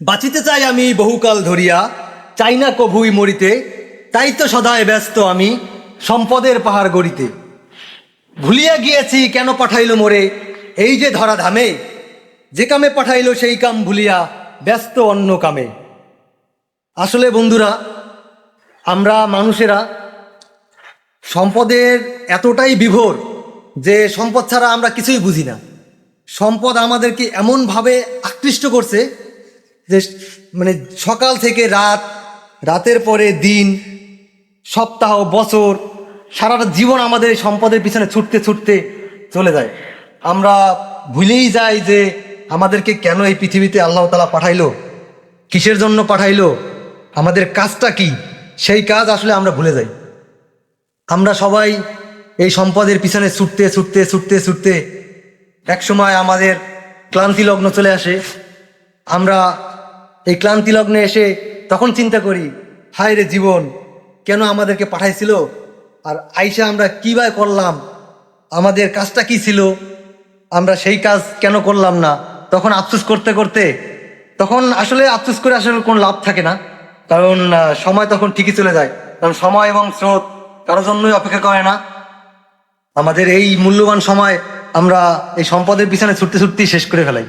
বাঁচিতে চাই আমি বহুকাল ধরিয়া, চাই না কভুই মরিতে, তাই তো সদায় ব্যস্ত আমি সম্পদের পাহাড় গড়িতে। ভুলিয়া গিয়েছি কেন পাঠাইল মোরে, এই যে ধরা ধামে? যে কামে পাঠাইল সেই কাম ভুলিয়া ব্যস্ত অন্য কামে। আসলে বন্ধুরা, আমরা মানুষেরা সম্পদের এতটাই বিভোর যে সম্পদ ছাড়া আমরা কিছুই বুঝি না। সম্পদ আমাদেরকে এমনভাবে আকৃষ্ট করছে যে মানে সকাল থেকে রাত, রাতের পরে দিন, সপ্তাহ, বছর, সারাটা জীবন আমাদের এই সম্পদের পিছনে ছুটতে ছুটতে চলে যায়। আমরা ভুলেই যাই যে আমাদেরকে কেন এই পৃথিবীতে আল্লাহ তালা পাঠাইলো? কিসের জন্য পাঠাইলো? আমাদের কাজটা কি? সেই কাজ আসলে আমরা ভুলে যাই। আমরা সবাই এই সম্পদের পিছনে ছুটতে ছুটতে ছুটতে ছুটতে একসময় আমাদের ক্লান্তি লগ্ন চলে আসে। আমরা এই ক্লান্তি লগ্নে এসে তখন চিন্তা করি, হায় রে জীবন, কেন আমাদেরকে পাঠাইছিল? আর আইসা আমরা কীভাবে করলাম? আমাদের কাজটা কি ছিল? আমরা সেই কাজ কেন করলাম না? তখন আফসোস করতে করতে, তখন আসলে আফসোস করে আসলে কোনো লাভ থাকে না। কারণ সময় তখন ঠিকই চলে যায়। কারণ সময় এবং স্রোত কারোর জন্যই অপেক্ষা করে না। আমাদের এই মূল্যবান সময় আমরা এই সম্পদের পিছনে ছুটতে, ছুটতেই শেষ করে ফেলাই।